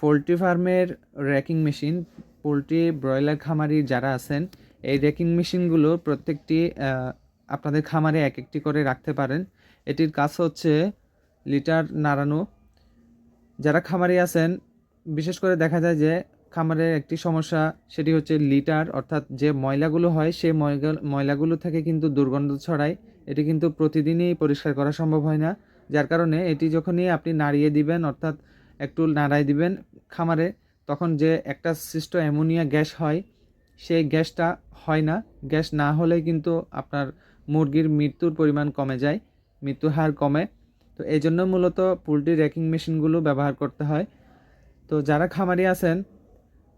Poultry ফার্মের racking machine, poultry broiler খামারি যারা আছেন, এই র্যাকিং মেশিনগুলো প্রত্যেকটি আপনাদের খামারে এক একটি করে রাখতে পারেন। এটির কাজ হচ্ছে লিটার নাড়ানো। যারা খামারি আছেন, বিশেষ করে দেখা যায় যে খামারের একটি সমস্যা, সেটি হচ্ছে লিটার, অর্থাৎ যে ময়লাগুলো হয় সেই ময়লা- ময়লাগুলো থেকে কিন্তু দুর্গন্ধ ছড়ায়। এটি কিন্তু প্রতিদিনই পরিষ্কার করা সম্ভব হয় না। যার কারণে এটি যখনই আপনি নাড়িয়ে দিবেন, অর্থাৎ একটু নাড়াই দিবেন খামারে তখন যে একটা সৃষ্ট অ্যামোনিয়া গ্যাস হয়, সেই গ্যাসটা হয় না। গ্যাস না হলে কিন্তু আপনার মুরগির মৃত্যুর পরিমাণ কমে যায়, মৃত্যুর হার কমে। তো এই জন্য মূলত পোলট্রি র্যাকিং মেশিনগুলো ব্যবহার করতে হয়। তো যারা খামারি আছেন,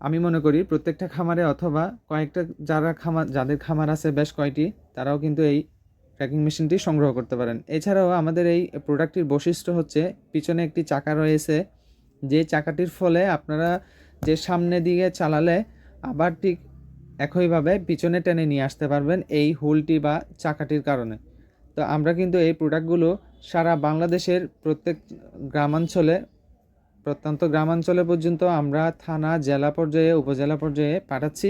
আমি মনে করি প্রত্যেকটা খামারে অথবা কয়েকটা যারা খামার, যাদের খামার আছে বেশ কয়টি, তারাও কিন্তু এই ট্র্যাকিং মেশিনটি সংগ্রহ করতে পারেন। এছাড়াও আমাদের এই প্রোডাক্টটির বৈশিষ্ট্য হচ্ছে, পিছনে একটি চাকা রয়েছে যে চাকাটির ফলে আপনারা যে সামনে দিকে চালালে আবার ঠিক একইভাবে পিছনে টেনে নিয়ে আসতে পারবেন এই হুলটি বা চাকাটির কারণে। তো আমরা কিন্তু এই প্রোডাক্টগুলো সারা বাংলাদেশের প্রত্যেক গ্রামাঞ্চলে, প্রত্যন্ত গ্রামাঞ্চলে পর্যন্ত আমরা থানা, জেলা পর্যায়ে, উপজেলা পর্যায়ে পাঠাচ্ছি।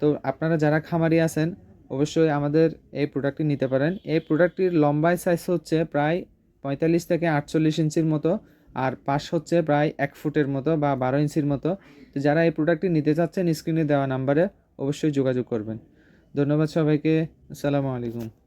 তো আপনারা যারা খামারি আছেন, অবশ্যই আমাদের এই প্রোডাক্টটি নিতে পারেন। এই প্রোডাক্টটির লম্বায় সাইজ হচ্ছে প্রায় পঁয়তাল্লিশ থেকে আটচল্লিশ ইঞ্চির মতো। আর পাশ হচ্ছে প্রায় এক ফুটের মতো বা বারো ইঞ্চির মতো। তো যারা এই প্রোডাক্টটি নিতে চাচ্ছেন স্ক্রিনে দেওয়া নাম্বারে অবশ্যই যোগাযোগ করবেন। ধন্যবাদ সবাইকে। আসসালামু আলাইকুম।